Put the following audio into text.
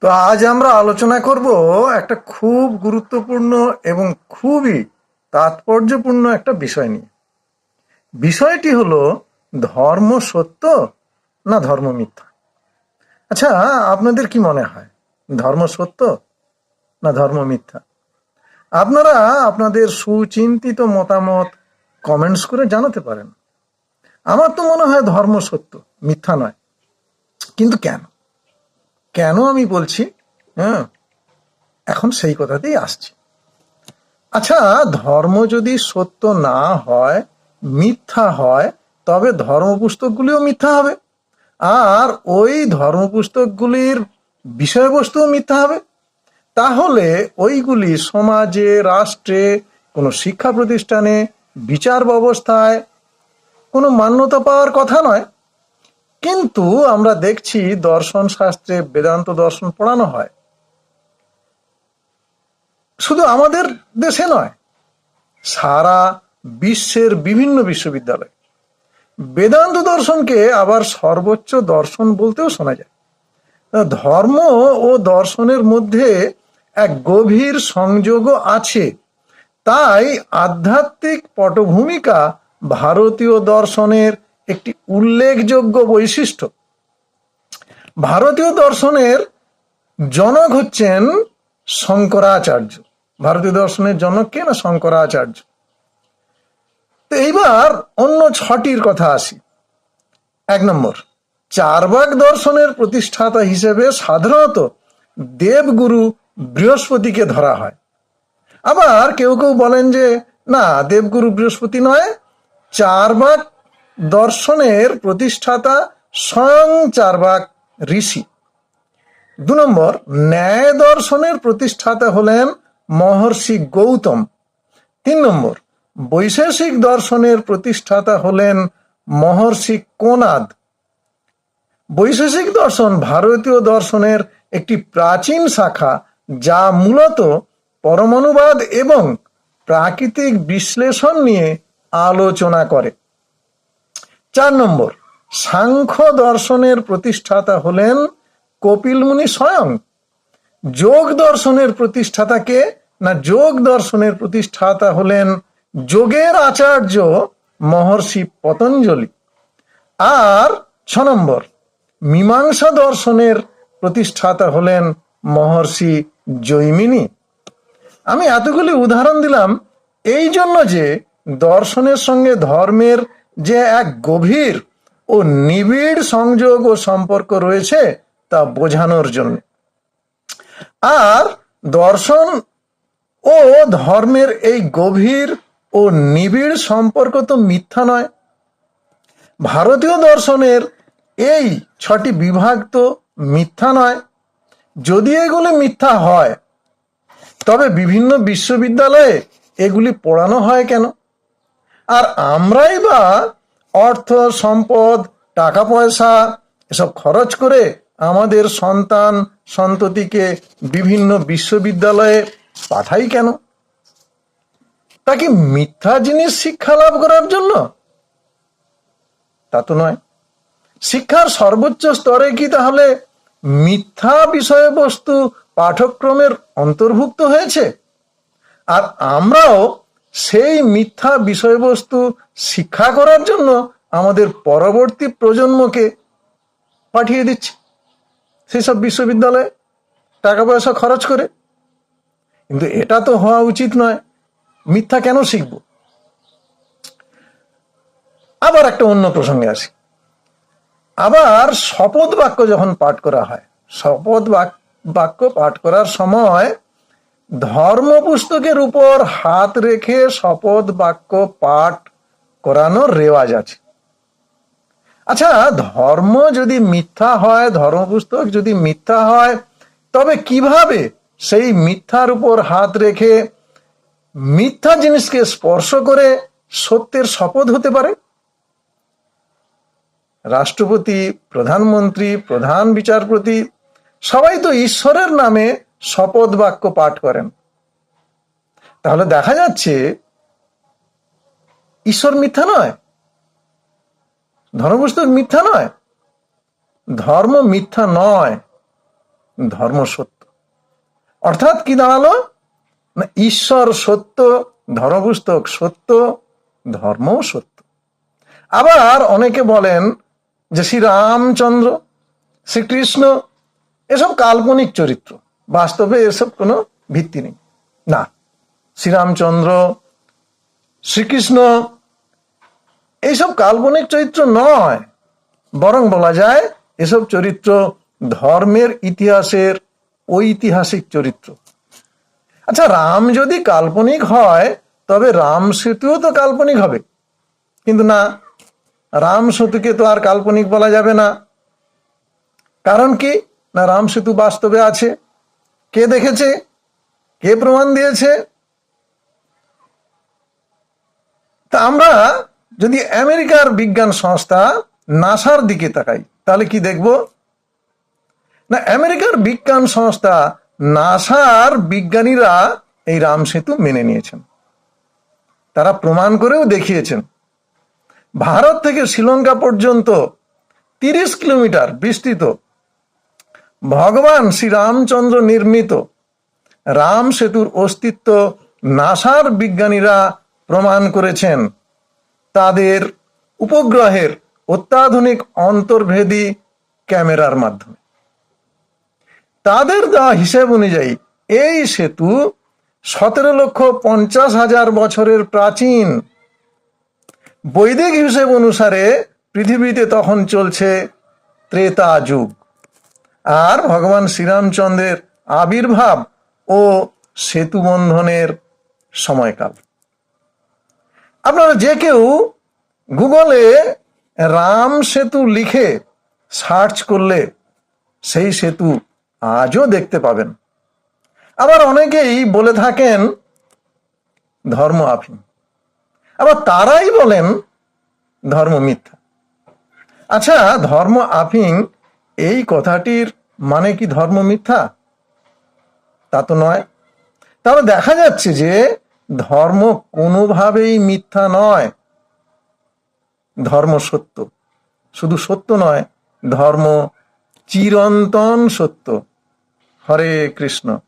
তো আজ আমরা আলোচনা করব একটা খুব গুরুত্বপূর্ণ এবং খুবই তাৎপর্যপূর্ণ একটা বিষয় নিয়ে। বিষয়টি হলো, ধর্ম সত্য না ধর্ম মিথ্যা? আচ্ছা আপনাদের কি মনে হয়? ধর্ম সত্য না ধর্ম মিথ্যা? আপনারা আপনাদের সুচিন্তিত মতামত কমেন্টস করে জানাতে পারেন। আমার তো মনে হয় ধর্ম সত্য, মিথ্যা নয়। কিন্তু কেন? কেন আমি বলছি? হ্যাঁ এখন সেই কথাতেই আসছি। আচ্ছা ধর্ম যদি সত্য না হয়, মিথ্যা হয়, তবে ধর্ম পুস্তকগুলিও মিথ্যা হবে। আর ওই ধর্ম পুস্তকগুলির বিষয়বস্তুও মিথ্যা হবে। তাহলে ওইগুলি সমাজে, রাষ্ট্রে, কোনো শিক্ষা প্রতিষ্ঠানে, বিচার ব্যবস্থায় কোনো মান্যতা পাওয়ার কথা নয়। কিন্তু আমরা দেখছি দর্শন শাস্ত্রে বেদান্ত দর্শন পড়ানো হয়। শুধু আমাদের দেশে নয়, সারা বিশ্বের বিভিন্ন বিশ্ববিদ্যালয় বেদান্ত দর্শনকে আবার সর্বোচ্চ দর্শন বলতেও শোনা যায়। ধর্ম ও দর্শনের মধ্যে এক গভীর সংযোগও আছে। তাই আধ্যাত্মিক পটভূমিকা ভারতীয় দর্শনের একটি উল্লেখযোগ্য বৈশিষ্ট্য। ভারতীয় দর্শনের জনক হচ্ছেন শঙ্করাচার্য। ভারতীয় দর্শনের জনক কে না শঙ্করাচার্য? তো এইবার অন্য ছটির কথা আসি। এক নম্বর চারবাক দর্শনের প্রতিষ্ঠাতা হিসেবে সাধারণত দেবগুরু বৃহস্পতিকে ধরা হয়। আবার কেউ কেউ বলেন যে, না, দেবগুরু বৃহস্পতি নয় চারবাক দর্শনের প্রতিষ্ঠাতা স্বয়ং চারবাক ঋষি। দু নম্বর, ন্যায় দর্শনের প্রতিষ্ঠাতা হলেন মহর্ষি গৌতম। তিন নম্বর, বৈশেষিক দর্শনের প্রতিষ্ঠাতা হলেন মহর্ষি কোনাদ। বৈশেষিক দর্শন ভারতীয় দর্শনের একটি প্রাচীন শাখা, যা মূলত পরমাণুবাদ এবং প্রাকৃতিক বিশ্লেষণ নিয়ে আলোচনা করে। চার নম্বর, সাংখ্য দর্শনের প্রতিষ্ঠাতা হলেন কপিল মুনি স্বয়ং। যোগ দর্শনের প্রতিষ্ঠাতাকে না যোগ দর্শনের প্রতিষ্ঠাতা হলেন যোগের আচার্য মহর্ষি পতঞ্জলি। আর ছ নম্বর, মীমাংসা দর্শনের প্রতিষ্ঠাতা হলেন মহর্ষি জৈমিনী। আমি এতগুলি উদাহরণ দিলাম, এই জন্য যে দর্শনের সঙ্গে ধর্মের যে এক গভীর ও নিবিড় সংযোগ ও সম্পর্ক রয়েছে তা বোঝানোর জন্য। আর দর্শন ও ধর্মের এই গভীর ও নিবিড় সম্পর্ক তো মিথ্যা নয়। ভারতীয় দর্শনের এই ছটি বিভাগ তো মিথ্যা নয়। যদি এগুলি মিথ্যা হয়, তবে বিভিন্ন বিশ্ববিদ্যালয়ে এগুলি পড়ানো হয় কেন? আর আমরাই বা অর্থ, সম্পদ টাকা পয়সা এসব খরচ করে আমাদের সন্তান, সন্ততিকে বিভিন্ন বিশ্ববিদ্যালয়ে পাঠাই কেন? তা কি মিথ্যা জিনিস শিক্ষা লাভ করার জন্য? তা তো নয়। শিক্ষার সর্বোচ্চ স্তরে কি তাহলে মিথ্যা বিষয়বস্তু পাঠ্যক্রমের অন্তর্ভুক্ত হয়েছে? আর আমরাও সেই মিথ্যা বিষয়বস্তু শিক্ষা করার জন্য আমাদের পরবর্তী প্রজন্মকে পাঠিয়ে দিচ্ছি। সেসব বিশ্ববিদ্যালয়ে টাকা পয়সা খরচ করে। কিন্তু এটা তো হওয়া উচিত নয়। মিথ্যা কেন শিখব? আবার একটা অন্য প্রসঙ্গে আসি। আবার শপথ বাক্য যখন পাঠ করা হয়, শপথ বাক্য পাঠ করার সময় ধর্ম পুস্তকের উপর হাত রেখে শপথ বাক্য পাঠ করানোর রেওয়াজ আছে। আচ্ছা ধর্ম যদি মিথ্যা হয় ধর্ম পুস্তক যদি মিথ্যা হয়, তবে কীভাবে সেই মিথ্যার উপর হাত রেখে মিথ্যা জিনিসকে স্পর্শ করে সত্যের শপথ হতে পারে? রাষ্ট্রপতি, প্রধানমন্ত্রী, প্রধান বিচারপতি সবাই তো ঈশ্বরের নামে শপথ বাক্য পাঠ করেন। তাহলে দেখা যাচ্ছে, ঈশ্বর মিথ্যা নয়, ধর্মপুস্তক মিথ্যা নয়, ধর্ম মিথ্যা নয়, ধর্ম সত্য। অর্থাৎ কি দাঁড়াল? না, ঈশ্বর সত্য, ধর্মপুস্তক সত্য, ধর্মও সত্য। আবার অনেকে বলেন যে শ্রী রামচন্দ্র শ্রীকৃষ্ণ, এসব কাল্পনিক চরিত্র। বাস্তবে এসব কোনো ভিত্তি নেই। না। শ্রীরামচন্দ্র, শ্রীকৃষ্ণ এইসব কাল্পনিক চরিত্র নয়। বরং বলা যায় এসব চরিত্র ধর্মের ইতিহাসের ঐতিহাসিক চরিত্র। আচ্ছা রাম যদি কাল্পনিক হয়, তবে রাম সেতুও তো কাল্পনিক হবে। কিন্তু না, রাম সেতুকে তো আর কাল্পনিক বলা যাবে না। কারণ কি? না, রাম সেতু বাস্তবে আছে। কে দেখেছে? কে প্রমাণ দিয়েছে? তা আমরা যদি আমেরিকার বিজ্ঞান সংস্থা নাসার দিকে তাকাই, তাহলে কি দেখব? না, আমেরিকার বিজ্ঞান সংস্থা নাসার বিজ্ঞানীরা এই রাম সেতু মেনে নিয়েছেন। তারা প্রমাণ করেও দেখিয়েছেন। ভারত থেকে শ্রীলঙ্কা পর্যন্ত তিরিশ কিলোমিটার বিস্তৃত ভগবান শ্রীরামচন্দ্র নির্মিত রাম সেতুর অস্তিত্ব নাসার বিজ্ঞানীরা প্রমাণ করেছেন। তাদের উপগ্রহের অত্যাধুনিক অন্তর্ভেদী ক্যামেরার মাধ্যমে। তাদের দেওয়া হিসেব অনুযায়ী এই সেতু সতেরো লক্ষ পঞ্চাশ হাজার বছরের প্রাচীন। বৈদিক হিসেব অনুসারে পৃথিবীতে তখন চলছে ত্রেতা যুগ। আর ভগবান শ্রীরামচন্দ্রের আবির্ভাব ও সেতু বন্ধনের সময়কাল। আপনারা যে কেউ গুগলে রাম সেতু লিখে সার্চ করলে সেই সেতু আজও দেখতে পাবেন। আবার অনেকেই বলে থাকেন, ধর্ম আফিম। আবার তারাই বলেন, ধর্ম মিথ্যা। আচ্ছা ধর্ম আফিং এই কথাটির মানে কি ধর্ম মিথ্যা? তা তো নয়। তাহলে দেখা যাচ্ছে যে ধর্ম কোনোভাবেই মিথ্যা নয়। ধর্ম সত্য। শুধু সত্য নয়, ধর্ম চিরন্তন সত্য। হরে কৃষ্ণ।